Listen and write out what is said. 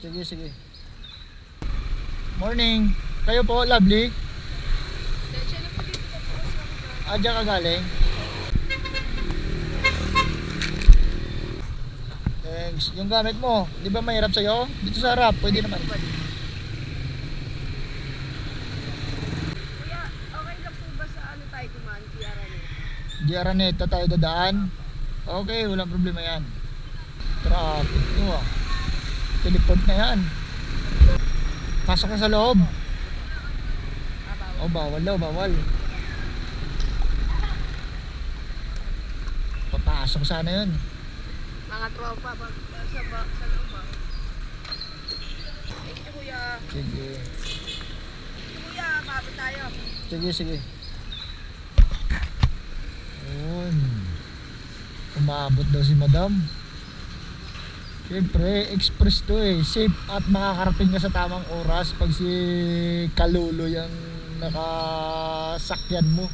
Sige, sige. Morning. Kayo po, lovely. Ah, dyan ka galing? Thanks. Yung gamit mo, di ba mahirap sa'yo? Dito sa harap, pwede naman. Kuya, okay lang po ba sa ano tayo dumaan, Kiara niyo? Di Araneta tayo dadaan. Okay, walang problema yan. Traffic to ah. Teleport na yan. Pasok na sa loob. Oh, bawal daw, bawal. Papasok sana yun. Mga tropa, pag sa, ba, sa loob ah. Thank you, kuya. Sige. Thank you, kuya. Mabot tayo. Sige, sige. Yun. Umabot daw si madam. Siyempre, express to eh. Safe at makakarating ka sa tamang oras pag si Kalulo yung nakasakyan mo.